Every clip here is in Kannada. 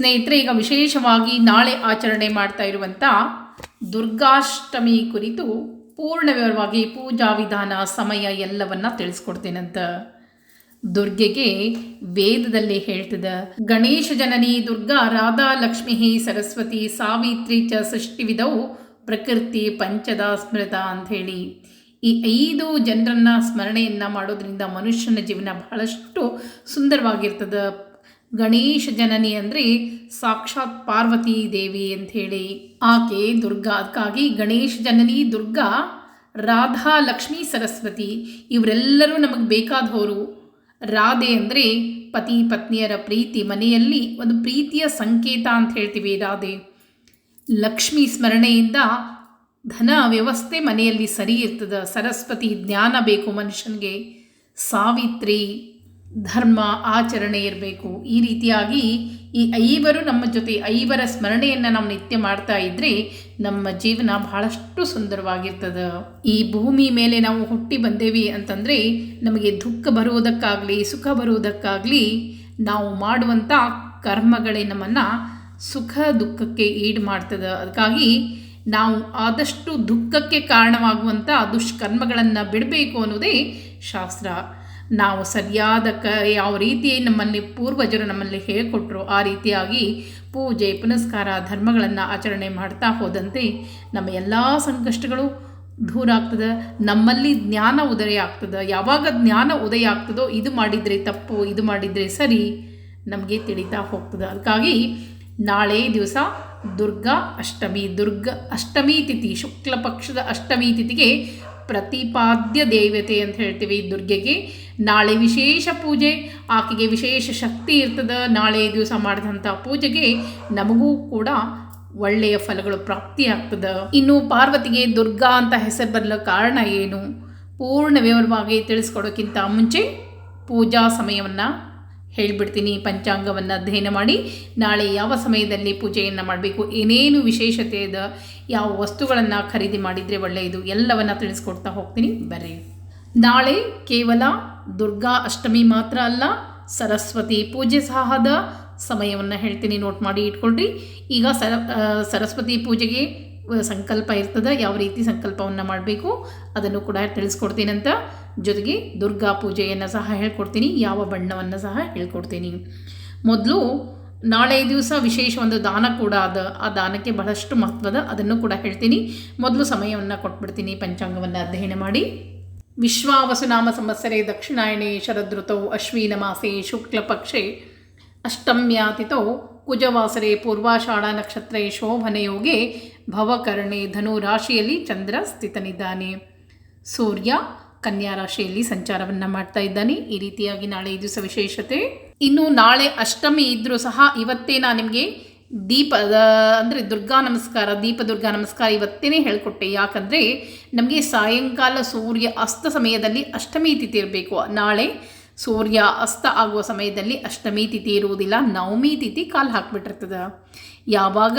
ಸ್ನೇಹಿತರೆ, ಈಗ ವಿಶೇಷವಾಗಿ ನಾಳೆ ಆಚರಣೆ ಮಾಡ್ತಾ ಇರುವಂಥ ದುರ್ಗಾಷ್ಟಮಿ ಕುರಿತು ಪೂರ್ಣ ವಿವರವಾಗಿ ಪೂಜಾ ವಿಧಾನ ಸಮಯ ಎಲ್ಲವನ್ನ ತಿಳಿಸ್ಕೊಡ್ತೇನಂತ. ದುರ್ಗೆಗೆ ವೇದದಲ್ಲಿ ಹೇಳ್ತದ, ಗಣೇಶ ಜನನಿ ದುರ್ಗಾ ರಾಧಾ ಲಕ್ಷ್ಮಿ ಸರಸ್ವತಿ ಸಾವಿತ್ರಿ ಚ ಸೃಷ್ಟಿವಿದವು ಪ್ರಕೃತಿ ಪಂಚದ ಸ್ಮೃತ ಅಂಥೇಳಿ. ಈ ಐದು ಜನರನ್ನ ಸ್ಮರಣೆಯನ್ನು ಮಾಡೋದ್ರಿಂದ ಮನುಷ್ಯನ ಜೀವನ ಬಹಳಷ್ಟು ಸುಂದರವಾಗಿರ್ತದ. ಗಣೇಶ ಜನನಿ ಅಂದರೆ ಸಾಕ್ಷಾತ್ ಪಾರ್ವತಿ ದೇವಿ ಅಂಥೇಳಿ ಆಕೆ ದುರ್ಗಾ, ಅದಕ್ಕಾಗಿ ಗಣೇಶ ಜನನಿ, ದುರ್ಗಾ, ರಾಧಾ, ಲಕ್ಷ್ಮೀ, ಸರಸ್ವತಿ ಇವರೆಲ್ಲರೂ ನಮಗೆ ಬೇಕಾದವರು ರಾಧೆ ಅಂದರೆ ಪತಿ ಪತ್ನಿಯರ ಪ್ರೀತಿ, ಮನೆಯಲ್ಲಿ ಒಂದು ಪ್ರೀತಿಯ ಸಂಕೇತ ಅಂತ ಹೇಳ್ತೀವಿ ರಾಧೆ. ಲಕ್ಷ್ಮಿ ಸ್ಮರಣೆಯಿಂದ ಧನ ವ್ಯವಸ್ಥೆ ಮನೆಯಲ್ಲಿ ಸರಿ ಇರ್ತದ, ಸರಸ್ವತಿ ಜ್ಞಾನ ಬೇಕು ಮನುಷ್ಯನಿಗೆ. ಸಾವಿತ್ರಿ ಧರ್ಮ, ಆಚರಣೆ ಇರಬೇಕು. ಈ ರೀತಿಯಾಗಿ ಈ ಐವರು ನಮ್ಮ ಜೊತೆ, ಐವರ ಸ್ಮರಣೆಯನ್ನು ನಾವು ನಿತ್ಯ ಮಾಡ್ತಾ ಇದ್ದರೆ ನಮ್ಮ ಜೀವನ ಬಹಳಷ್ಟು ಸುಂದರವಾಗಿರ್ತದೆ. ಈ ಭೂಮಿ ಮೇಲೆ ನಾವು ಹುಟ್ಟಿ ಬಂದೇವಿ ಅಂತಂದರೆ ನಮಗೆ ದುಃಖ ಬರುವುದಕ್ಕಾಗಲಿ, ಸುಖ ಬರುವುದಕ್ಕಾಗಲಿ ನಾವು ಮಾಡುವಂಥ ಕರ್ಮಗಳೇ ನಮ್ಮನ್ನು ಸುಖ ದುಃಖಕ್ಕೆ ಈಡು ಮಾಡ್ತದೆ. ಅದಕ್ಕಾಗಿ ನಾವು ಆದಷ್ಟು ದುಃಖಕ್ಕೆ ಕಾರಣವಾಗುವಂಥ ದುಷ್ಕರ್ಮಗಳನ್ನು ಬಿಡಬೇಕು ಅನ್ನೋದೇ ಶಾಸ್ತ್ರ. ನಾವು ಸರಿಯಾದ ಕ, ಯಾವ ರೀತಿ ನಮ್ಮಲ್ಲಿ ಪೂರ್ವಜರು ನಮ್ಮಲ್ಲಿ ಹೇಳಿಕೊಟ್ರು, ಆ ರೀತಿಯಾಗಿ ಪೂಜೆ, ಪುನಸ್ಕಾರ, ಧರ್ಮಗಳನ್ನು ಆಚರಣೆ ಮಾಡ್ತಾ ಹೋದಂತೆ ನಮ್ಮ ಎಲ್ಲ ಸಂಕಷ್ಟಗಳು ದೂರ ಆಗ್ತದೆ, ನಮ್ಮಲ್ಲಿ ಜ್ಞಾನ ಉದಯ ಆಗ್ತದೆ. ಯಾವಾಗ ಜ್ಞಾನ ಉದಯ ಆಗ್ತದೋ ಇದು ಮಾಡಿದರೆ ತಪ್ಪು, ಇದು ಮಾಡಿದರೆ ಸರಿ ನಮಗೆ ತಿಳಿತಾ ಹೋಗ್ತದೆ. ಅದಕ್ಕಾಗಿ ನಾಳೆ ದಿವಸ ದುರ್ಗಾ ಅಷ್ಟಮಿ, ದುರ್ಗ ಅಷ್ಟಮಿ ತಿಥಿ, ಶುಕ್ಲ ಪಕ್ಷದ ಅಷ್ಟಮಿ ತಿಥಿಗೆ ಪ್ರತಿಪಾದ್ಯ ದೇವತೆ ಅಂತ ಹೇಳ್ತೀವಿ ದುರ್ಗೆಗೆ. ನಾಳೆ ವಿಶೇಷ ಪೂಜೆ, ಆಕೆಗೆ ವಿಶೇಷ ಶಕ್ತಿ ಇರ್ತದೆ. ನಾಳೆ ದಿವಸ ಮಾಡಿದಂಥ ಪೂಜೆಗೆ ನಮಗೂ ಕೂಡ ಒಳ್ಳೆಯ ಫಲಗಳು ಪ್ರಾಪ್ತಿಯಾಗ್ತದೆ ಇನ್ನು ಪಾರ್ವತಿಗೆ ದುರ್ಗಾ ಅಂತ ಹೆಸರು ಬರಲು ಕಾರಣ ಏನು? ಪೂರ್ಣ ವಿವರವಾಗಿ ತಿಳಿಸ್ಕೊಡೋಕ್ಕಿಂತ ಮುಂಚೆ ಪೂಜಾ ಸಮಯವನ್ನು ಹೇಳಿಬಿಡ್ತೀನಿ, ಪಂಚಾಂಗವನ್ನು ಅಧ್ಯಯನ ಮಾಡಿ, ನಾಳೆ ಯಾವ ಸಮಯದಲ್ಲಿ ಪೂಜೆಯನ್ನು ಮಾಡಬೇಕು, ಏನೇನು ವಿಶೇಷತೆ ಇದೆ ಯಾವ ವಸ್ತುಗಳನ್ನು ಖರೀದಿ ಮಾಡಿದರೆ ಒಳ್ಳೆಯದು, ಎಲ್ಲವನ್ನು ತಿಳಿಸ್ಕೊಡ್ತಾ ಹೋಗ್ತೀನಿ, ಬರ್ರಿ. ನಾಳೆ ಕೇವಲ ದುರ್ಗಾ ಅಷ್ಟಮಿ ಮಾತ್ರ ಅಲ್ಲ, ಸರಸ್ವತಿ ಪೂಜೆ ಸಹದ ಸಮಯವನ್ನು ಹೇಳ್ತೀನಿ, ನೋಟ್ ಮಾಡಿ ಇಟ್ಕೊಳ್ರಿ. ಈಗ ಸರ ಸರಸ್ವತಿ ಪೂಜೆಗೆ ಸಂಕಲ್ಪ ಇರ್ತದೆ, ಯಾವ ರೀತಿ ಸಂಕಲ್ಪವನ್ನು ಮಾಡಬೇಕು ಅದನ್ನು ಕೂಡ ತಿಳಿಸ್ಕೊಡ್ತೀನಂತ ಜೊತೆಗೆ ದುರ್ಗಾ ಪೂಜೆಯನ್ನು ಸಹ ಹೇಳ್ಕೊಡ್ತೀನಿ, ಯಾವ ಬಣ್ಣವನ್ನು ಸಹ ಹೇಳ್ಕೊಡ್ತೀನಿ. ಮೊದಲು ನಾಳೆ ದಿವಸ ವಿಶೇಷ ಒಂದು ದಾನ ಕೂಡ ಅದ, ಆ ದಾನಕ್ಕೆ ಬಹಳಷ್ಟು ಮಹತ್ವದ ಅದನ್ನು ಕೂಡ ಹೇಳ್ತೀನಿ. ಮೊದಲು ಸಮಯವನ್ನು ಕೊಟ್ಬಿಡ್ತೀನಿ, ಪಂಚಾಂಗವನ್ನು ಅಧ್ಯಯನ ಮಾಡಿ. ವಿಶ್ವಾವಸುನಾಮ ಸಂವತ್ಸರೆ ದಕ್ಷಿಣಾಯಣೆ, ಶರದೃತೌ ಅಶ್ವಿನ ಮಾಸೆ ಶುಕ್ಲಪಕ್ಷೆ ಅಷ್ಟಮ್ಯಾತಿತೌ ಕುಜವಾಸರೆ ಪೂರ್ವಾಷಾಢ ನಕ್ಷತ್ರ ಶೋಭನೆಯೋಗೆ ಭವಕರ್ಣೆ ಧನು ರಾಶಿಯಲ್ಲಿ ಚಂದ್ರ ಸ್ಥಿತನಿದ್ದಾನೆ. ಸೂರ್ಯ ಕನ್ಯಾ ರಾಶಿಯಲ್ಲಿ ಸಂಚಾರವನ್ನು ಮಾಡ್ತಾ ಇದ್ದಾನೆ. ಈ ರೀತಿಯಾಗಿ ನಾಳೆ ಇದು ಸವಿಶೇಷತೆ. ಇನ್ನು ನಾಳೆ ಅಷ್ಟಮಿ ಇದ್ದರೂ ಸಹ ಇವತ್ತೇ ನಾನು ನಿಮಗೆ ದೀಪ ಅಂದರೆ ದುರ್ಗಾ ನಮಸ್ಕಾರ ದೀಪ ದುರ್ಗಾ ನಮಸ್ಕಾರ ಇವತ್ತೇ ಹೇಳಿಕೊಟ್ಟೆ. ಯಾಕಂದರೆ ನಮಗೆ ಸಾಯಂಕಾಲ ಸೂರ್ಯ ಅಸ್ತ ಸಮಯದಲ್ಲಿ ಅಷ್ಟಮಿ ತಿಥಿ ಇರಬೇಕು. ನಾಳೆ ಸೂರ್ಯ ಅಸ್ತ ಆಗುವ ಸಮಯದಲ್ಲಿ ಅಷ್ಟಮಿ ತಿಥಿ ಇರುವುದಿಲ್ಲ, ನವಮಿ ತಿಥಿ ಕಾಲು ಹಾಕ್ಬಿಟ್ಟಿರ್ತದೆ. ಯಾವಾಗ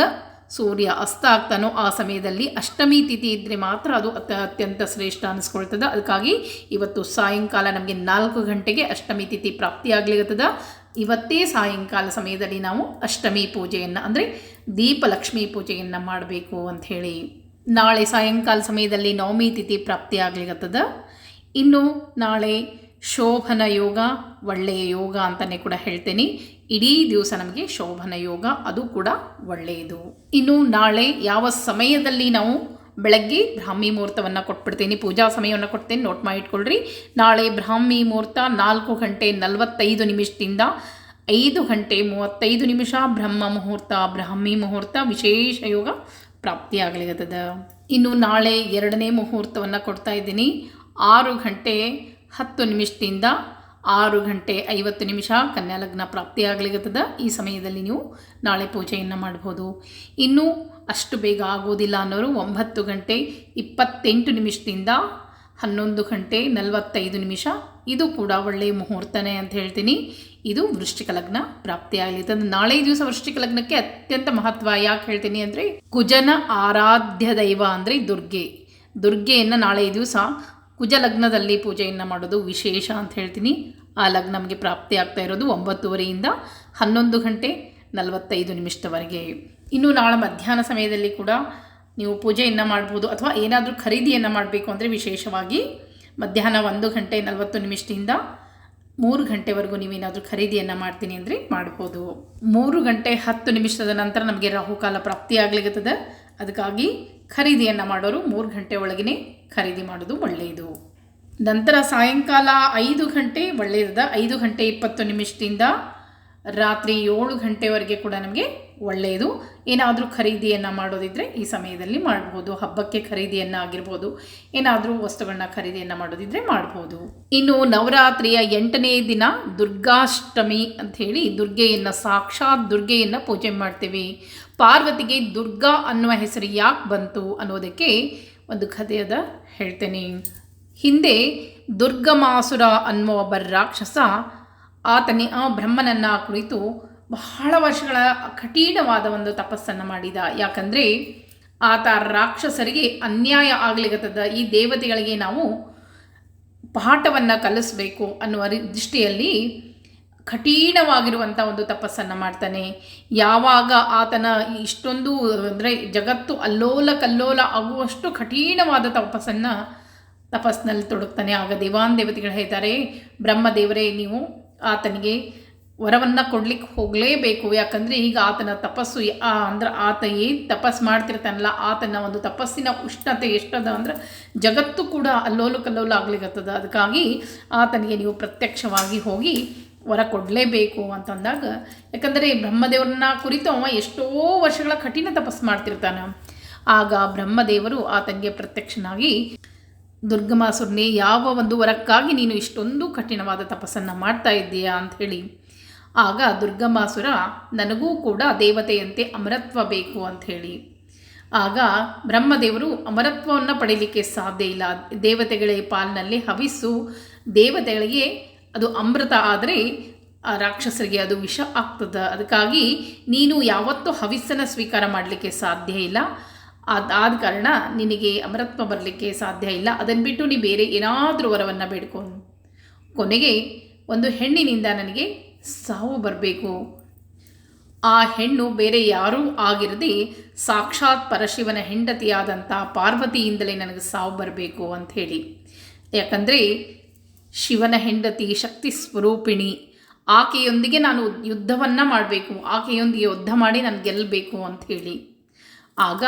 ಸೂರ್ಯ ಅಸ್ತ ಆಗ್ತಾನೋ ಆ ಸಮಯದಲ್ಲಿ ಅಷ್ಟಮಿ ತಿಥಿ ಇದ್ದರೆ ಮಾತ್ರ ಅದು ಅತ್ಯ, ಅತ್ಯಂತ ಶ್ರೇಷ್ಠ ಅನಿಸ್ಕೊಳ್ತದೆ. ಅದಕ್ಕಾಗಿ ಇವತ್ತು ಸಾಯಂಕಾಲ ನಮಗೆ ನಾಲ್ಕು ಗಂಟೆಗೆ ಅಷ್ಟಮಿ ತಿಥಿ ಪ್ರಾಪ್ತಿಯಾಗ್ಲಿಗತ್ತದ ಇವತ್ತೇ ಸಾಯಂಕಾಲ ಸಮಯದಲ್ಲಿ ನಾವು ಅಷ್ಟಮಿ ಪೂಜೆಯನ್ನು, ಅಂದರೆ ದೀಪಲಕ್ಷ್ಮಿ ಪೂಜೆಯನ್ನು ಮಾಡಬೇಕು ಅಂಥೇಳಿ ನಾಳೆ ಸಾಯಂಕಾಲ ಸಮಯದಲ್ಲಿ ನವಮಿ ತಿಥಿ ಪ್ರಾಪ್ತಿಯಾಗ್ಲಿಗತ್ತದ ಇನ್ನು ನಾಳೆ ಶೋಭನ ಯೋಗ, ಒಳ್ಳೆಯ ಯೋಗ ಅಂತಲೇ ಕೂಡ ಹೇಳ್ತೇನೆ. ಇಡೀ ದಿವಸ ನಮಗೆ ಶೋಭನ ಯೋಗ, ಅದು ಕೂಡ ಒಳ್ಳೆಯದು. ಇನ್ನು ನಾಳೆ ಯಾವ ಸಮಯದಲ್ಲಿ ನಾವು ಬೆಳಗ್ಗೆ ಬ್ರಾಹ್ಮಿ ಮುಹೂರ್ತವನ್ನು ಕೊಟ್ಬಿಡ್ತೀನಿ, ಪೂಜಾ ಸಮಯವನ್ನು ಕೊಡ್ತೇನೆ, ನೋಟ್ ಮಾಡಿ ನಾಳೆ ಬ್ರಾಹ್ಮಿ ಮುಹೂರ್ತ ನಾಲ್ಕು ಗಂಟೆ ನಲವತ್ತೈದು ನಿಮಿಷದಿಂದ ಐದು ಗಂಟೆ ಮೂವತ್ತೈದು ನಿಮಿಷ ಬ್ರಹ್ಮ ಮುಹೂರ್ತ, ಬ್ರಾಹ್ಮಿ ಮುಹೂರ್ತ ವಿಶೇಷ ಯೋಗ ಪ್ರಾಪ್ತಿಯಾಗಲಿರ್ತದ ಇನ್ನು ನಾಳೆ ಎರಡನೇ ಮುಹೂರ್ತವನ್ನು ಕೊಡ್ತಾ ಇದ್ದೀನಿ. ಆರು ಗಂಟೆ ಹತ್ತು ನಿಮಿಷದಿಂದ ಆರು ಗಂಟೆ ಐವತ್ತು ನಿಮಿಷ ಕನ್ಯಾ ಲಗ್ನ ಪ್ರಾಪ್ತಿಯಾಗಲಿಗತ್ತದ ಈ ಸಮಯದಲ್ಲಿ ನೀವು ನಾಳೆ ಪೂಜೆಯನ್ನು ಮಾಡ್ಬೋದು ಇನ್ನೂ ಅಷ್ಟು ಬೇಗ ಆಗೋದಿಲ್ಲ ಅನ್ನೋರು ಒಂಬತ್ತು ಗಂಟೆ ಇಪ್ಪತ್ತೆಂಟು ನಿಮಿಷದಿಂದ ಹನ್ನೊಂದು ಗಂಟೆ ನಲವತ್ತೈದು ನಿಮಿಷ. ಇದು ಕೂಡ ಒಳ್ಳೆಯ ಮುಹೂರ್ತನೇ ಅಂತ ಹೇಳ್ತೀನಿ. ಇದು ವೃಶ್ಚಿಕ ಲಗ್ನ ಪ್ರಾಪ್ತಿಯಾಗಲಿದೆ ನಾಳೆ ದಿವಸ ವೃಶ್ಚಿಕ ಲಗ್ನಕ್ಕೆ ಅತ್ಯಂತ ಮಹತ್ವ ಯಾಕೆ ಹೇಳ್ತೀನಿ ಅಂದರೆ, ಕುಜನ ಆರಾಧ್ಯ ದೈವ ಅಂದರೆ ದುರ್ಗೆ. ದುರ್ಗೆಯನ್ನು ನಾಳೆ ದಿವಸ ಕುಜ ಲಗ್ನದಲ್ಲಿ ಪೂಜೆಯನ್ನು ಮಾಡೋದು ವಿಶೇಷ ಅಂತ ಹೇಳ್ತೀನಿ. ಆ ಲಗ್ನ ನಮಗೆ ಪ್ರಾಪ್ತಿ ಆಗ್ತಾ ಇರೋದು ಒಂಬತ್ತುವರೆಯಿಂದ ಹನ್ನೊಂದು ಗಂಟೆ ನಲವತ್ತೈದು ನಿಮಿಷದವರೆಗೆ. ಇನ್ನು ನಾಳೆ ಮಧ್ಯಾಹ್ನ ಸಮಯದಲ್ಲಿ ಕೂಡ ನೀವು ಪೂಜೆಯನ್ನು ಮಾಡ್ಬೋದು ಅಥವಾ ಏನಾದರೂ ಖರೀದಿಯನ್ನು ಮಾಡಬೇಕು ಅಂದರೆ ವಿಶೇಷವಾಗಿ ಮಧ್ಯಾಹ್ನ ಒಂದು ಗಂಟೆ ನಲವತ್ತು ನಿಮಿಷದಿಂದ ಮೂರು ಗಂಟೆವರೆಗೂ ನೀವೇನಾದರೂ ಖರೀದಿಯನ್ನು ಮಾಡ್ತೀನಿ ಅಂದರೆ ಮಾಡ್ಬೋದು. ಮೂರು ಗಂಟೆ ಹತ್ತು ನಿಮಿಷದ ನಂತರ ನಮಗೆ ರಾಹುಕಾಲ ಪ್ರಾಪ್ತಿಯಾಗಲಿಗುತ್ತದೆ ಅದಕ್ಕಾಗಿ ಖರೀದಿಯನ್ನು ಮಾಡೋರು ಮೂರು ಗಂಟೆ ಒಳಗೇ ಖರೀದಿ ಮಾಡೋದು ಒಳ್ಳೆಯದು. ನಂತರ ಸಾಯಂಕಾಲ ಐದು ಗಂಟೆ ಒಳ್ಳೆಯದ ಐದು ಗಂಟೆ ಇಪ್ಪತ್ತು ನಿಮಿಷದಿಂದ ರಾತ್ರಿ ಏಳು ಗಂಟೆವರೆಗೆ ಕೂಡ ನಮಗೆ ಒಳ್ಳೆಯದು. ಏನಾದರೂ ಖರೀದಿಯನ್ನು ಮಾಡೋದಿದ್ದರೆ ಈ ಸಮಯದಲ್ಲಿ ಮಾಡ್ಬೋದು. ಹಬ್ಬಕ್ಕೆ ಖರೀದಿಯನ್ನು ಆಗಿರ್ಬೋದು. ಏನಾದರೂ ವಸ್ತುಗಳನ್ನ ಖರೀದಿಯನ್ನು ಮಾಡೋದಿದ್ದರೆ ಮಾಡ್ಬೋದು. ಇನ್ನು ನವರಾತ್ರಿಯ ಎಂಟನೇ ದಿನ ದುರ್ಗಾಷ್ಟಮಿ ಅಂಥೇಳಿ ದುರ್ಗೆಯನ್ನು, ಸಾಕ್ಷಾತ್ ದುರ್ಗೆಯನ್ನು ಪೂಜೆ ಮಾಡ್ತೀವಿ. ಪಾರ್ವತಿಗೆ ದುರ್ಗಾ ಅನ್ನುವ ಹೆಸರು ಯಾಕೆ ಬಂತು ಅನ್ನೋದಕ್ಕೆ ಒಂದು ಕಥೆಯದ ಹೇಳ್ತೇನೆ. ಹಿಂದೆ ದುರ್ಗಮಾಸುರ ಅನ್ನುವ ಒಬ್ಬ ರಾಕ್ಷಸ ಆತನೇ ಆ ಬ್ರಹ್ಮನನ್ನ ಕುರಿತು ಬಹಳ ವರ್ಷಗಳ ಕಠಿಣವಾದ ಒಂದು ತಪಸ್ಸನ್ನು ಮಾಡಿದ. ಯಾಕಂದರೆ ಆತ ರಾಕ್ಷಸರಿಗೆ ಅನ್ಯಾಯ ಆಗ್ಲಿಗತ್ತದ ಈ ದೇವತೆಗಳಿಗೆ ನಾವು ಪಾಠವನ್ನು ಕಲಿಸ್ಬೇಕು ಅನ್ನುವ ದೃಷ್ಟಿಯಲ್ಲಿ ಕಠಿಣವಾಗಿರುವಂಥ ಒಂದು ತಪಸ್ಸನ್ನು ಮಾಡ್ತಾನೆ. ಯಾವಾಗ ಆತನ ಇಷ್ಟೊಂದು ಅಂದರೆ ಜಗತ್ತು ಅಲ್ಲೋಲ ಕಲ್ಲೋಲ ಆಗುವಷ್ಟು ಕಠಿಣವಾದ ತಪಸ್ಸನ್ನು ತಪಸ್ಸಿನಲ್ಲಿ ತೊಡಗ್ತಾನೆ. ಆಗ ದೇವಾನ್ ದೇವತೆಗಳು ಹೇಳ್ತಾರೆ, ಬ್ರಹ್ಮದೇವರೇ, ನೀವು ಆತನಿಗೆ ವರವನ್ನು ಕೊಡಲಿಕ್ಕೆ ಹೋಗಲೇಬೇಕು. ಯಾಕಂದರೆ ಈಗ ಆತನ ತಪಸ್ಸು ಅಂದ್ರೆ ಆತ ಏನು ತಪಸ್ಸು ಮಾಡ್ತಿರ್ತಾನಲ್ಲ, ಆತನ ಒಂದು ತಪಸ್ಸಿನ ಉಷ್ಣತೆ ಎಷ್ಟದ ಅಂದ್ರೆ ಜಗತ್ತು ಕೂಡ ಅಲ್ಲೋಲು ಕಲ್ಲೋಲು ಆಗ್ಲಿಕ್ಕತ್ತದ ಅದಕ್ಕಾಗಿ ಆತನಿಗೆ ನೀವು ಪ್ರತ್ಯಕ್ಷವಾಗಿ ಹೋಗಿ ವರ ಕೊಡಲೇಬೇಕು ಅಂತಂದಾಗ, ಯಾಕಂದರೆ ಬ್ರಹ್ಮದೇವರನ್ನ ಕುರಿತು ಅವ ಎಷ್ಟೋ ವರ್ಷಗಳ ಕಠಿಣ ತಪಸ್ಸು ಮಾಡ್ತಿರ್ತಾನೆ. ಆಗ ಬ್ರಹ್ಮದೇವರು ಆತನಿಗೆ ಪ್ರತ್ಯಕ್ಷನಾಗಿ, ದುರ್ಗಮಾಸುರನೇ, ಯಾವ ಒಂದು ವರಕ್ಕಾಗಿ ನೀನು ಇಷ್ಟೊಂದು ಕಠಿಣವಾದ ತಪಸ್ಸನ್ನು ಮಾಡ್ತಾ ಇದ್ದೀಯಾ? ಹೇಳಿ. ಆಗ ದುರ್ಗಮಾಸುರ, ನನಗೂ ಕೂಡ ದೇವತೆಯಂತೆ ಅಮರತ್ವ ಬೇಕು ಅಂತ ಹೇಳಿ. ಆಗ ಬ್ರಹ್ಮದೇವರು, ಅಮರತ್ವವನ್ನು ಪಡೀಲಿಕ್ಕೆ ಸಾಧ್ಯ ಇಲ್ಲ. ದೇವತೆಗಳ ಪಾಲಿನಲ್ಲಿ ಹವಿಸು, ದೇವತೆಗಳಿಗೆ ಅದು ಅಮೃತ ಆದರೆ ಆ ರಾಕ್ಷಸರಿಗೆ ಅದು ವಿಷ ಆಗ್ತದೆ. ಅದಕ್ಕಾಗಿ ನೀನು ಯಾವತ್ತೂ ಹವಿಸ್ಸನ್ನು ಸ್ವೀಕಾರ ಮಾಡಲಿಕ್ಕೆ ಸಾಧ್ಯ ಇಲ್ಲ. ಅದಾದ ಕಾರಣ ನಿನಗೆ ಅಮರತ್ವ ಬರಲಿಕ್ಕೆ ಸಾಧ್ಯ ಇಲ್ಲ. ಅದನ್ನು ಬಿಟ್ಟು ನೀ ಬೇರೆ ಏನಾದರೂ ವರವನ್ನು ಬೇಡ್ಕೊ. ಕೊನೆಗೆ ಒಂದು ಹೆಣ್ಣಿನಿಂದ ನನಗೆ ಸಾವು ಬರಬೇಕು. ಆ ಹೆಣ್ಣು ಬೇರೆ ಯಾರೂ ಆಗಿರದೆ ಸಾಕ್ಷಾತ್ ಪರಶಿವನ ಹೆಂಡತಿಯಾದಂಥ ಪಾರ್ವತಿಯಿಂದಲೇ ನನಗೆ ಸಾವು ಬರಬೇಕು ಅಂಥೇಳಿ ಯಾಕಂದರೆ ಶಿವನ ಹೆಂಡತಿ, ಶಕ್ತಿ ಸ್ವರೂಪಿಣಿ. ಆಕೆಯೊಂದಿಗೆ ನಾನು ಯುದ್ಧವನ್ನು ಮಾಡಬೇಕು. ಆಕೆಯೊಂದಿಗೆ ಯುದ್ಧ ಮಾಡಿ ನಾನು ಗೆಲ್ಲಬೇಕು ಅಂಥೇಳಿ ಆಗ,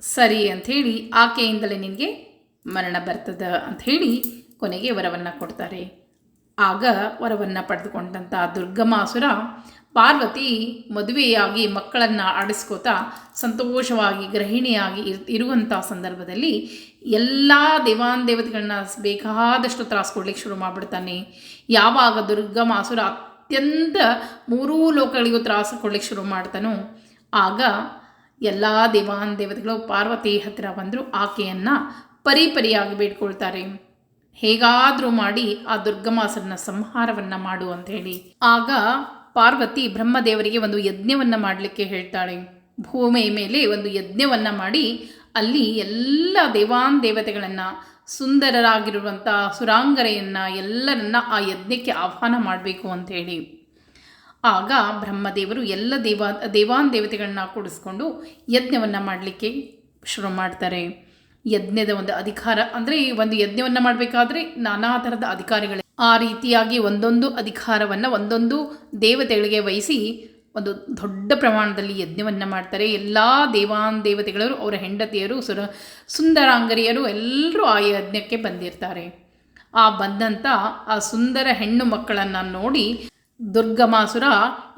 ಸರಿ ಅಂಥೇಳಿ ಆಕೆಯಿಂದಲೇ ನಿನಗೆ ಮರಣ ಬರ್ತದ ಅಂಥೇಳಿ ಕೊನೆಗೆ ವರವನ್ನು ಕೊಡ್ತಾರೆ. ಆಗ ವರವನ್ನು ಪಡೆದುಕೊಂಡಂಥ ದುರ್ಗಮಾಸುರ ಪಾರ್ವತಿ ಮದುವೆಯಾಗಿ ಮಕ್ಕಳನ್ನು ಆಡಿಸ್ಕೋತಾ ಸಂತೋಷವಾಗಿ, ಗೃಹಿಣಿಯಾಗಿ ಇರ್ ಇರುವಂಥ ಸಂದರ್ಭದಲ್ಲಿ ಎಲ್ಲ ದೇವಾನ್ ದೇವತೆಗಳನ್ನ ಬೇಕಾದಷ್ಟು ತ್ರಾಸು ಕೊಡ್ಲಿಕ್ಕೆ ಶುರು ಮಾಡಿಬಿಡ್ತಾನೆ. ಯಾವಾಗ ದುರ್ಗಮಾಸುರ ಅತ್ಯಂತ ಮೂರೂ ಲೋಕಗಳಿಗೂ ತ್ರಾಸು ಕೊಡ್ಲಿಕ್ಕೆ ಶುರು ಮಾಡ್ತಾನೋ, ಆಗ ಎಲ್ಲ ದೇವಾನ್ ದೇವತೆಗಳು ಪಾರ್ವತಿ ಹತ್ತಿರ ಬಂದರು ಆಕೆಯನ್ನು ಪರಿಪರಿಯಾಗಿ ಬೇಡ್ಕೊಳ್ತಾರೆ. ಹೇಗಾದರೂ ಮಾಡಿ ಆ ದುರ್ಗಮಾಸರನ್ನ ಸಂಹಾರವನ್ನು ಮಾಡು ಅಂತ ಹೇಳಿ ಆಗ ಪಾರ್ವತಿ ಬ್ರಹ್ಮದೇವರಿಗೆ ಒಂದು ಯಜ್ಞವನ್ನು ಮಾಡಲಿಕ್ಕೆ ಹೇಳ್ತಾಳೆ. ಭೂಮಿಯ ಮೇಲೆ ಒಂದು ಯಜ್ಞವನ್ನು ಮಾಡಿ ಅಲ್ಲಿ ಎಲ್ಲ ದೇವಾನ್ ದೇವತೆಗಳನ್ನು ಸುಂದರರಾಗಿರುವಂಥ ಸುರಾಂಗರೆಯನ್ನು ಎಲ್ಲರನ್ನ ಆ ಯಜ್ಞಕ್ಕೆ ಆಹ್ವಾನ ಮಾಡಬೇಕು ಅಂಥೇಳಿ ಆಗ ಬ್ರಹ್ಮದೇವರು ಎಲ್ಲ ದೇವ, ದೇವಾನ್ ದೇವತೆಗಳನ್ನ ಕೂಡಿಸ್ಕೊಂಡು ಯಜ್ಞವನ್ನು ಮಾಡಲಿಕ್ಕೆ ಶುರು ಮಾಡ್ತಾರೆ. ಯಜ್ಞದ ಒಂದು ಅಧಿಕಾರ, ಅಂದರೆ ಒಂದು ಯಜ್ಞವನ್ನು ಮಾಡಬೇಕಾದ್ರೆ ನಾನಾ ಥರದ ಅಧಿಕಾರಿಗಳು ಆ ರೀತಿಯಾಗಿ ಒಂದೊಂದು ಅಧಿಕಾರವನ್ನು, ಒಂದೊಂದು ದೇವತೆಗಳಿಗೆ ವಹಿಸಿ ಒಂದು ದೊಡ್ಡ ಪ್ರಮಾಣದಲ್ಲಿ ಯಜ್ಞವನ್ನು ಮಾಡ್ತಾರೆ. ಎಲ್ಲ ದೇವಾನ್ ದೇವತೆಗಳವರು ಅವರ ಹೆಂಡತಿಯರು, ಸುರ ಸುಂದರಾಂಗರಿಯರು ಎಲ್ಲರೂ ಆ ಯಜ್ಞಕ್ಕೆ ಬಂದಿರ್ತಾರೆ. ಆ ಬಂದಂಥ ಆ ಸುಂದರ ಹೆಣ್ಣು ಮಕ್ಕಳನ್ನು ನೋಡಿ ದುರ್ಗಮಾಸುರ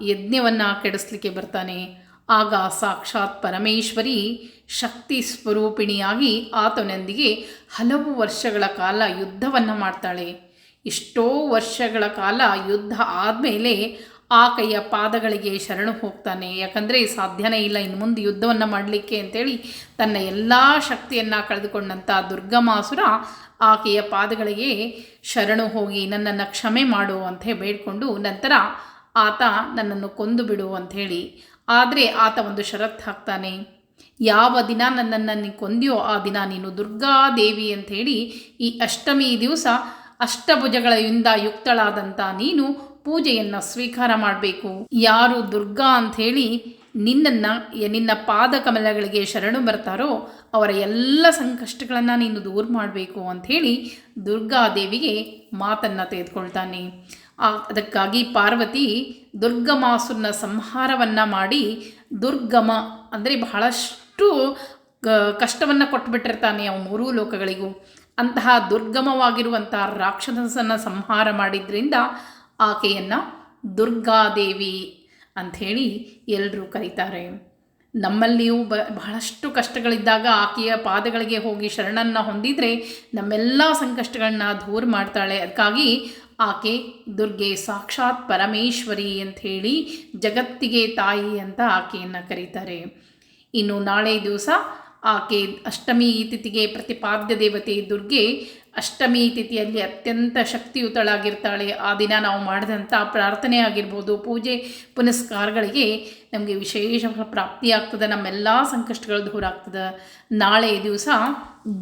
ಯಜ್ಞವನ್ನು ಕೆಡಿಸ್ಲಿಕ್ಕೆ ಬರ್ತಾನೆ. ಆಗ ಸಾಕ್ಷಾತ್ ಪರಮೇಶ್ವರಿ ಶಕ್ತಿ ಸ್ವರೂಪಿಣಿಯಾಗಿ ಆತನೊಂದಿಗೆ ಹಲವು ವರ್ಷಗಳ ಕಾಲ ಯುದ್ಧವನ್ನು ಮಾಡ್ತಾಳೆ. ಎಷ್ಟೋ ವರ್ಷಗಳ ಕಾಲ ಯುದ್ಧ ಆದಮೇಲೆ ಆಕೆಯ ಪಾದಗಳಿಗೆ ಶರಣು ಹೋಗ್ತಾನೆ. ಯಾಕಂದರೆ ಸಾಧ್ಯನೇ ಇಲ್ಲ ಇನ್ನು ಮುಂದೆ ಯುದ್ಧವನ್ನು ಮಾಡಲಿಕ್ಕೆ ಅಂತೇಳಿ ತನ್ನ ಎಲ್ಲ ಶಕ್ತಿಯನ್ನು ಕಳೆದುಕೊಂಡಂಥ ದುರ್ಗಮಾಸುರ ಆಕೆಯ ಪಾದಗಳಿಗೆ ಶರಣು ಹೋಗಿ ನನ್ನನ್ನು ಕ್ಷಮೆ ಮಾಡು ಅಂತ ಬೇಡಿಕೊಂಡು ನಂತರ ಆತ ನನ್ನನ್ನು ಕೊಂದು ಬಿಡು ಅಂಥೇಳಿ ಆದರೆ ಆತ ಒಂದು ಷರತ್ತು ಹಾಕ್ತಾನೆ. ಯಾವ ದಿನ ನನ್ನನ್ನು ನೀನು ಕೊಂದಿಯೋ ಆ ದಿನ ನೀನು ದುರ್ಗಾದೇವಿ ಅಂಥೇಳಿ ಈ ಅಷ್ಟಮಿ ದಿವಸ ಅಷ್ಟಭುಜಗಳಿಂದ ಯುಕ್ತಳಾದಂಥ ನೀನು ಪೂಜೆಯನ್ನು ಸ್ವೀಕಾರ ಮಾಡಬೇಕು. ಯಾರು ದುರ್ಗಾ ಅಂಥೇಳಿ ನಿನ್ನನ್ನು, ನಿನ್ನ ಪಾದ ಕಮಲಗಳಿಗೆ ಶರಣು ಬರ್ತಾರೋ ಅವರ ಎಲ್ಲ ಸಂಕಷ್ಟಗಳನ್ನು ನೀನು ದೂರ ಮಾಡಬೇಕು ಅಂಥೇಳಿ ದುರ್ಗಾದೇವಿಗೆ ಮಾತನ್ನು ತೆಗೆದುಕೊಳ್ತಾನೆ. ಅದಕ್ಕಾಗಿ ಪಾರ್ವತಿ ದುರ್ಗಮಾಸುರನ ಸಂಹಾರವನ್ನು ಮಾಡಿ ದುರ್ಗಮ ಅಂದರೆ ಬಹಳಷ್ಟು ಕಷ್ಟವನ್ನು ಕೊಟ್ಟುಬಿಟ್ಟಿರ್ತಾನೆ ಅವ ಮೂರೂ ಲೋಕಗಳಿಗೂ. ಅಂತಹ ದುರ್ಗಮವಾಗಿರುವಂತಹ ರಾಕ್ಷಸನ ಸಂಹಾರ ಮಾಡಿದ್ರಿಂದ ಆಕೆಯನ್ನು ದುರ್ಗಾದೇವಿ ಅಂಥೇಳಿ ಎಲ್ಲರೂ ಕರೀತಾರೆ. ನಮ್ಮಲ್ಲಿಯೂ ಬ, ಬಹಳಷ್ಟು ಕಷ್ಟಗಳಿದ್ದಾಗ ಆಕೆಯ ಪಾದಗಳಿಗೆ ಹೋಗಿ ಶರಣನ್ನು ಹೊಂದಿದರೆ ನಮ್ಮೆಲ್ಲ ಸಂಕಷ್ಟಗಳನ್ನ ದೂರ ಮಾಡ್ತಾಳೆ. ಅದಕ್ಕಾಗಿ ಆಕೆ ದುರ್ಗೆ ಸಾಕ್ಷಾತ್ ಪರಮೇಶ್ವರಿ ಅಂಥೇಳಿ ಜಗತ್ತಿಗೆ ತಾಯಿ ಅಂತ ಆಕೆಯನ್ನು ಕರೀತಾರೆ. ಇನ್ನು ನಾಳೆ ದಿವಸ ಆಕೆ ಅಷ್ಟಮಿ ತಿಥಿಗೆ ಪ್ರತಿಪಾದ್ಯ ದೇವತೆ ದುರ್ಗೆ ಅಷ್ಟಮಿ ತಿಥಿಯಲ್ಲಿ ಅತ್ಯಂತ ಶಕ್ತಿಯುತಳಾಗಿರ್ತಾಳೆ. ಆ ದಿನ ನಾವು ಮಾಡಿದಂಥ ಪ್ರಾರ್ಥನೆ ಆಗಿರ್ಬೋದು, ಪೂಜೆ, ಪುನಸ್ಕಾರಗಳಿಗೆ ನಮಗೆ ವಿಶೇಷ ಪ್ರಾಪ್ತಿಯಾಗ್ತದೆ, ನಮ್ಮೆಲ್ಲ ಸಂಕಷ್ಟಗಳು ದೂರ ಆಗ್ತದೆ ನಾಳೆ ದಿವಸ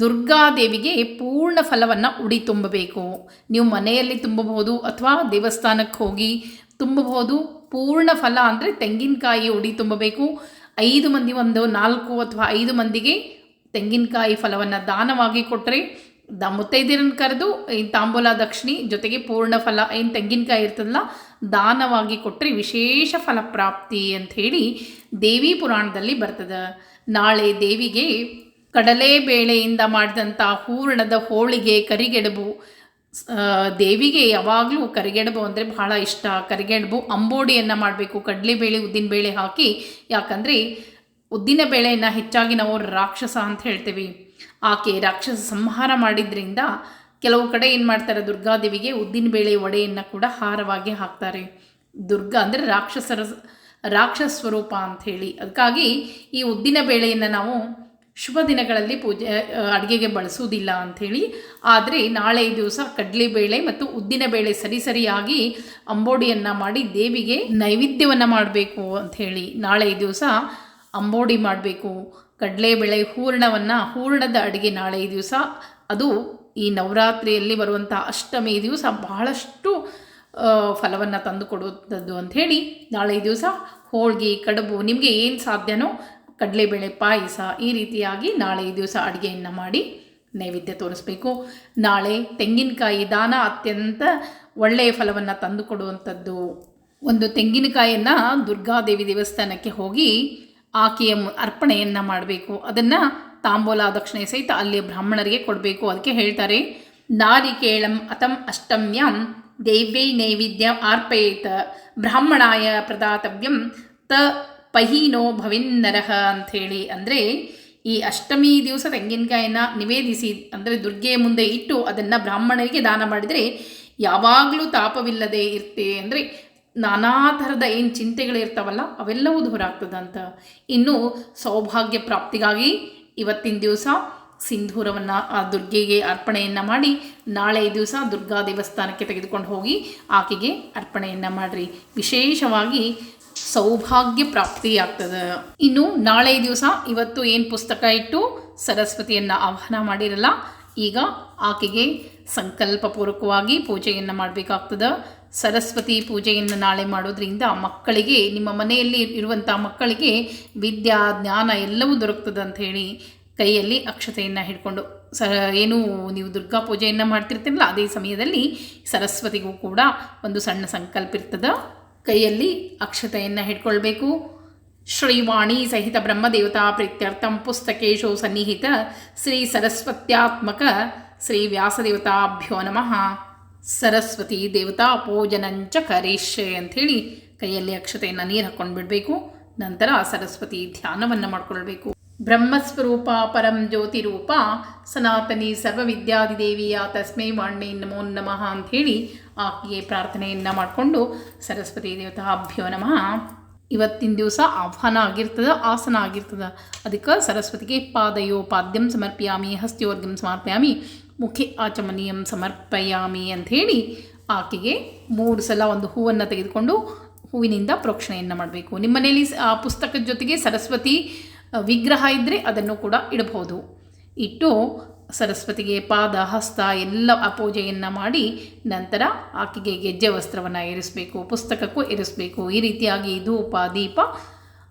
ದುರ್ಗಾದೇವಿಗೆ ಪೂರ್ಣ ಫಲವನ್ನು ಉಡಿ ತುಂಬಬೇಕು. ನೀವು ಮನೆಯಲ್ಲಿ ತುಂಬಬಹುದು ಅಥವಾ ದೇವಸ್ಥಾನಕ್ಕೆ ಹೋಗಿ ತುಂಬಬಹುದು. ಪೂರ್ಣ ಫಲ ಅಂದರೆ ತೆಂಗಿನಕಾಯಿ ಉಡಿ ತುಂಬಬೇಕು. ಐದು ಮಂದಿ ಒಂದು ನಾಲ್ಕು ಅಥವಾ ಐದು ಮಂದಿಗೆ ತೆಂಗಿನಕಾಯಿ ಫಲವನ್ನು ದಾನವಾಗಿ ಕೊಟ್ಟರೆ ದ ಕರೆದು ಈ ತಾಂಬೂಲ ದಕ್ಷಿಣಿ ಜೊತೆಗೆ ಪೂರ್ಣ ಫಲ ಏನು ತೆಂಗಿನಕಾಯಿ ಇರ್ತದಲ್ಲ, ದಾನವಾಗಿ ಕೊಟ್ಟರೆ ವಿಶೇಷ ಫಲಪ್ರಾಪ್ತಿ ಅಂಥೇಳಿ ದೇವಿ ಪುರಾಣದಲ್ಲಿ ಬರ್ತದೆ. ನಾಳೆ ದೇವಿಗೆ ಕಡಲೆ ಬೇಳೆಯಿಂದ ಮಾಡಿದಂಥ ಹೂರಣದ ಹೋಳಿಗೆ ಕರಿಗೆಡಬು ದೇವಿಗೆ ಯಾವಾಗಲೂ ಕರಿಗೆಡಬು ಅಂದರೆ ಬಹಳ ಇಷ್ಟ. ಕರಿಗೆಡಬು ಅಂಬೋಡಿಯನ್ನು ಮಾಡಬೇಕು, ಕಡಲೆಬೇಳೆ, ಉದ್ದಿನಬೇಳೆ ಹಾಕಿ. ಯಾಕಂದರೆ ಉದ್ದಿನ ಬೇಳೆಯನ್ನು ಹೆಚ್ಚಾಗಿ ನಾವು ರಾಕ್ಷಸ ಅಂತ ಹೇಳ್ತೀವಿ. ಆಕೆ ರಾಕ್ಷಸ ಸಂಹಾರ ಮಾಡಿದ್ರಿಂದ ಕೆಲವು ಕಡೆ ಏನು ಮಾಡ್ತಾರೆ, ದುರ್ಗಾದೇವಿಗೆ ಉದ್ದಿನಬೇಳೆ ಒಡೆಯನ್ನು ಕೂಡ ಹಾರವಾಗಿ ಹಾಕ್ತಾರೆ. ದುರ್ಗಾ ಅಂದರೆ ರಾಕ್ಷಸರ ರಾಕ್ಷಸ ಸ್ವರೂಪ ಅಂಥೇಳಿ ಅದಕ್ಕಾಗಿ ಈ ಉದ್ದಿನ ಬೇಳೆಯನ್ನು ನಾವು ಶುಭ ದಿನಗಳಲ್ಲಿ ಪೂಜೆ ಅಡುಗೆಗೆ ಬಳಸುವುದಿಲ್ಲ ಅಂಥೇಳಿ. ಆದರೆ ನಾಳೆ ದಿವಸ ಕಡಲೆಬೇಳೆ ಮತ್ತು ಉದ್ದಿನಬೇಳೆ ಸರಿ ಸರಿಯಾಗಿ ಅಂಬೋಡಿಯನ್ನು ಮಾಡಿ ದೇವಿಗೆ ನೈವೇದ್ಯವನ್ನು ಮಾಡಬೇಕು ಅಂಥೇಳಿ. ನಾಳೆ ದಿವಸ ಅಂಬೋಡಿ ಮಾಡಬೇಕು. ಕಡಲೆಬೇಳೆ ಹೂರ್ಣವನ್ನು ಹೂರ್ಣದ ಅಡುಗೆ ನಾಳೆ ದಿವಸ. ಅದು ಈ ನವರಾತ್ರಿಯಲ್ಲಿ ಬರುವಂಥ ಅಷ್ಟಮಿ ದಿವಸ ಬಹಳಷ್ಟು ಫಲವನ್ನು ತಂದು ಕೊಡುವಂಥದ್ದು ಅಂಥೇಳಿ ನಾಳೆ ದಿವಸ ಹೋಳಿಗೆ, ಕಡುಬು ನಿಮಗೆ ಏನು ಸಾಧ್ಯನೋ ಕಡಲೆಬೇಳೆ ಪಾಯಸ ಈ ರೀತಿಯಾಗಿ ನಾಳೆ ಈ ದಿವಸ ಅಡುಗೆಯನ್ನು ಮಾಡಿ ನೈವೇದ್ಯ ತೋರಿಸ್ಬೇಕು. ನಾಳೆ ತೆಂಗಿನಕಾಯಿ ದಾನ ಅತ್ಯಂತ ಒಳ್ಳೆಯ ಫಲವನ್ನು ತಂದು ಕೊಡುವಂಥದ್ದು ಒಂದು ತೆಂಗಿನಕಾಯಿಯನ್ನು ದುರ್ಗಾದೇವಿ ದೇವಸ್ಥಾನಕ್ಕೆ ಹೋಗಿ ಆಕೆಯ ಅರ್ಪಣೆಯನ್ನು ಮಾಡಬೇಕು. ಅದನ್ನು ತಾಂಬೂಲ ದಕ್ಷಿಣೆ ಸಹಿತ ಅಲ್ಲಿಯ ಬ್ರಾಹ್ಮಣರಿಗೆ ಕೊಡಬೇಕು. ಅದಕ್ಕೆ ಹೇಳ್ತಾರೆ ನಾರಿಕೇಳಂ ಅಥಂ ಅಷ್ಟಮ್ಯಂ ದೇವ್ಯೈ ನೈವೇದ್ಯ ಅರ್ಪಯೇತ. ಬ್ರಾಹ್ಮಣಾಯ ಪ್ರದಾತವ್ಯಂ ತ ಪಹೀನೋ ಭವಿನ್ನರಹ ಅಂಥೇಳಿ ಅಂದರೆ ಈ ಅಷ್ಟಮಿ ದಿವಸ ತೆಂಗಿನಕಾಯಿನ ನಿವೇದಿಸಿ ಅಂದರೆ ದುರ್ಗೆಯ ಮುಂದೆ ಇಟ್ಟು ಅದನ್ನು ಬ್ರಾಹ್ಮಣರಿಗೆ ದಾನ ಮಾಡಿದರೆ ಯಾವಾಗಲೂ ತಾಪವಿಲ್ಲದೆ ಇರ್ತೆ ಅಂದರೆ ನಾನಾ ಥರದ ಏನು ಚಿಂತೆಗಳಿರ್ತಾವಲ್ಲ ಅವೆಲ್ಲವೂ ದೂರ ಆಗ್ತದಂತ. ಇನ್ನು ಸೌಭಾಗ್ಯ ಪ್ರಾಪ್ತಿಗಾಗಿ ಇವತ್ತಿನ ದಿವಸ ಸಿಂಧೂರವನ್ನು ಆ ದುರ್ಗೆಗೆ ಅರ್ಪಣೆಯನ್ನು ಮಾಡಿ ನಾಳೆ ದಿವಸ ದುರ್ಗಾ ದೇವಸ್ಥಾನಕ್ಕೆ ತೆಗೆದುಕೊಂಡು ಹೋಗಿ ಆಕೆಗೆ ಅರ್ಪಣೆಯನ್ನು ಮಾಡಿರಿ. ವಿಶೇಷವಾಗಿ ಸೌಭಾಗ್ಯ ಪ್ರಾಪ್ತಿಯಾಗ್ತದೆ. ಇನ್ನು ನಾಳೆ ದಿವಸ ಇವತ್ತು ಏನು ಪುಸ್ತಕ ಇಟ್ಟು ಸರಸ್ವತಿಯನ್ನು ಆಹ್ವಾನ ಮಾಡಿರಲ್ಲ, ಈಗ ಆಕೆಗೆ ಸಂಕಲ್ಪಪೂರ್ವಕವಾಗಿ ಪೂಜೆಯನ್ನು ಮಾಡಬೇಕಾಗ್ತದೆ. ಸರಸ್ವತಿ ಪೂಜೆಯನ್ನು ನಾಳೆ ಮಾಡೋದ್ರಿಂದ ಮಕ್ಕಳಿಗೆ, ನಿಮ್ಮ ಮನೆಯಲ್ಲಿ ಇರುವಂಥ ಮಕ್ಕಳಿಗೆ ವಿದ್ಯಾ, ಜ್ಞಾನ ಎಲ್ಲವೂ ದೊರಕ್ತದೆ ಅಂತ ಹೇಳಿ ಕೈಯಲ್ಲಿ ಅಕ್ಷತೆಯನ್ನು ಹಿಡ್ಕೊಂಡು, ಸ, ಏನು ನೀವು ದುರ್ಗಾ ಪೂಜೆಯನ್ನು ಮಾಡ್ತಿರ್ತೀರಲ್ಲ, ಅದೇ ಸಮಯದಲ್ಲಿ ಸರಸ್ವತಿಗೂ ಕೂಡ ಒಂದು ಸಣ್ಣ ಸಂಕಲ್ಪ ಇರ್ತದೆ. ಕೈಯಲ್ಲಿ ಅಕ್ಷತೆಯನ್ನು ಹಿಡ್ಕೊಳ್ಬೇಕು. ಶ್ರೀವಾಣಿ ಸಹಿತ ಬ್ರಹ್ಮದೇವತಾ ಪ್ರೀತ್ಯರ್ಥಂ ಪುಸ್ತಕೇಶು ಸನ್ನಿಹಿತ ಶ್ರೀ ಸರಸ್ವತ್ಯಾತ್ಮಕ ಶ್ರೀ ವ್ಯಾಸದೇವತಾಭ್ಯೋ ನಮಃ. ಸರಸ್ವತಿ ದೇವತಾ ಪೂಜನಂಚ ಕರಿಷ್ಯೆ ಅಂಥೇಳಿ ಕೈಯಲ್ಲಿ ಅಕ್ಷತೆಯನ್ನು ನೀರು ಹಾಕ್ಕೊಂಡು ಬಿಡಬೇಕು. ನಂತರ ಸರಸ್ವತಿ ಧ್ಯಾನವನ್ನು ಮಾಡಿಕೊಳ್ಬೇಕು. ಬ್ರಹ್ಮಸ್ವರೂಪ ಪರಂ ಜ್ಯೋತಿರೂಪ ಸನಾತನಿ ಸರ್ವವಿದ್ಯಾದಿದೇವಿಯ ತಸ್ಮೈ ವಾಣಿ ನಮೋ ನಮಃ ಅಂಥೇಳಿ ಆಕೆಗೆ ಪ್ರಾರ್ಥನೆಯನ್ನು ಮಾಡಿಕೊಂಡು ಸರಸ್ವತಿ ದೇವತಾಭ್ಯೋ ನಮಃ. ಇವತ್ತಿನ ದಿವಸ ಆಹ್ವಾನ ಆಗಿರ್ತದ, ಆಸನ ಆಗಿರ್ತದ. ಅದಕ್ಕೆ ಸರಸ್ವತಿಗೆ ಪಾದಯೋ ಪಾದ್ಯಂ ಸಮರ್ಪಿಯಾಮಿ, ಹಸ್ತ್ಯೋರ್ಗಂ ಸಮರ್ಪಯಾಮಿ, ಮುಖೆ ಆಚಮನೀಯಂ ಸಮರ್ಪಯಾಮಿ ಅಂಥೇಳಿ ಆಕೆಗೆ ಮೂರು ಸಲ ಒಂದು ಹೂವನ್ನು ತೆಗೆದುಕೊಂಡು ಹೂವಿನಿಂದ ಪ್ರೋಕ್ಷಣೆಯನ್ನು ಮಾಡಬೇಕು. ನಿಮ್ಮ ಮನೆಯಲ್ಲಿ ಆ ಪುಸ್ತಕದ ಜೊತೆಗೆ ಸರಸ್ವತಿ ವಿಗ್ರಹ ಇದ್ದರೆ ಅದನ್ನು ಕೂಡ ಇಡಬಹುದು. ಇಟ್ಟು ಸರಸ್ವತಿಗೆ ಪಾದ, ಹಸ್ತ ಎಲ್ಲ ಆ ಪೂಜೆಯನ್ನು ಮಾಡಿ ನಂತರ ಆಕೆಗೆ ಗೆಜ್ಜೆ ವಸ್ತ್ರವನ್ನು ಇರಿಸಬೇಕು, ಪುಸ್ತಕಕ್ಕೂ ಇರಿಸಬೇಕು. ಈ ರೀತಿಯಾಗಿ ಧೂಪ, ದೀಪ,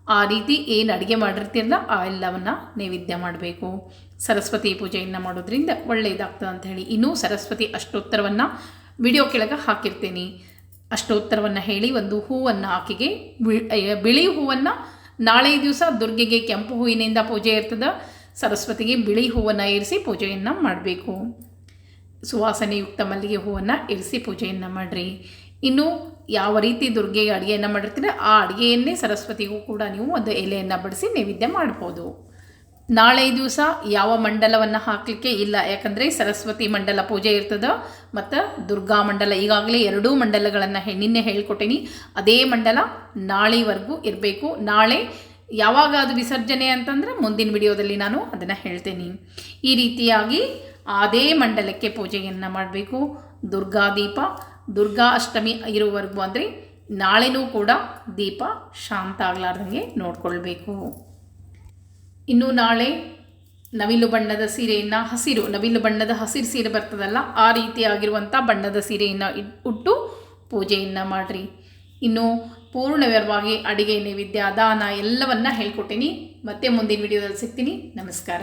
ಆ ರೀತಿ ಏನು ಅಡುಗೆ ಮಾಡಿರ್ತೀರಲ್ಲ ಆ ಎಲ್ಲವನ್ನು ನೈವೇದ್ಯ ಮಾಡಬೇಕು. ಸರಸ್ವತಿ ಪೂಜೆಯನ್ನು ಮಾಡೋದ್ರಿಂದ ಒಳ್ಳೆಯದಾಗ್ತದೆ ಅಂತ ಹೇಳಿ. ಇನ್ನೂ ಸರಸ್ವತಿ ಅಷ್ಟೋತ್ತರವನ್ನು ವಿಡಿಯೋ ಕೆಳಗೆ ಹಾಕಿರ್ತೀನಿ. ಅಷ್ಟೋತ್ತರವನ್ನು ಹೇಳಿ ಒಂದು ಹೂವನ್ನು ಆಕೆಗೆ ಬಿಳಿ ಹೂವನ್ನು ನಾಳೆ ದಿವಸ ದುರ್ಗೆಗೆ ಕೆಂಪು ಹೂವಿನಿಂದ ಪೂಜೆ ಇರ್ತದೆ. ಸರಸ್ವತಿಗೆ ಬಿಳಿ ಹೂವನ್ನು ಇರಿಸಿ ಪೂಜೆಯನ್ನು ಮಾಡಬೇಕು. ಸುವಾಸನೆಯುಕ್ತ ಮಲ್ಲಿಗೆ ಹೂವನ್ನು ಇರಿಸಿ ಪೂಜೆಯನ್ನು ಮಾಡಿರಿ. ಇನ್ನು ಯಾವ ರೀತಿ ದುರ್ಗೆಗೆ ಅಡುಗೆಯನ್ನು ಮಾಡಿರ್ತೀರ ಆ ಅಡುಗೆಯನ್ನೇ ಸರಸ್ವತಿಗೂ ಕೂಡ ನೀವು ಒಂದು ಎಲೆಯನ್ನು ಬಡಿಸಿ ನೈವೇದ್ಯ ಮಾಡ್ಬೋದು. ನಾಳೆ ದಿವಸ ಯಾವ ಮಂಡಲವನ್ನು ಹಾಕಲಿಕ್ಕೆ ಇಲ್ಲ, ಯಾಕಂದರೆ ಸರಸ್ವತಿ ಮಂಡಲ ಪೂಜೆ ಇರ್ತದೆ, ಮತ್ತು ದುರ್ಗಾ ಮಂಡಲ, ಈಗಾಗಲೇ ಎರಡೂ ಮಂಡಲಗಳನ್ನು ನಿನ್ನೆ ಹೇಳ್ಕೊಟ್ಟೀನಿ. ಅದೇ ಮಂಡಲ ನಾಳೆವರೆಗೂ ಇರಬೇಕು. ನಾಳೆ ಯಾವಾಗ ಅದು ವಿಸರ್ಜನೆ ಅಂತಂದರೆ ಮುಂದಿನ ವಿಡಿಯೋದಲ್ಲಿ ನಾನು ಅದನ್ನು ಹೇಳ್ತೇನೆ. ಈ ರೀತಿಯಾಗಿ ಅದೇ ಮಂಡಲಕ್ಕೆ ಪೂಜೆಯನ್ನು ಮಾಡಬೇಕು. ದುರ್ಗಾ ದೀಪ, ದುರ್ಗಾ ಅಷ್ಟಮಿ ಇರುವವರೆಗೂ ಅಂದರೆ ನಾಳೆನೂ ಕೂಡ ದೀಪ ಶಾಂತ ಆಗಲಾರ್ದಂಗೆ ನೋಡಿಕೊಳ್ಬೇಕು. ಇನ್ನು ನಾಳೆ ನವಿಲು ಬಣ್ಣದ ಸೀರೆಯನ್ನು ಹಸಿರು, ನವಿಲು ಬಣ್ಣದ ಹಸಿರು ಸೀರೆ ಬರ್ತದಲ್ಲ, ಆ ರೀತಿಯಾಗಿರುವಂಥ ಬಣ್ಣದ ಸೀರೆಯನ್ನು ಇಟ್ಟು ಪೂಜೆಯನ್ನು ಮಾಡಿರಿ. ಇನ್ನು ಪೂರ್ಣವಾಗಿ ಅಡುಗೆ ನೈವೇದ್ಯ ದಾನ ಎಲ್ಲವನ್ನ ಹೇಳ್ಕೊಟ್ಟಿನಿ. ಮತ್ತೆ ಮುಂದಿನ ವಿಡಿಯೋದಲ್ಲಿ ಸಿಗ್ತೀನಿ. ನಮಸ್ಕಾರ.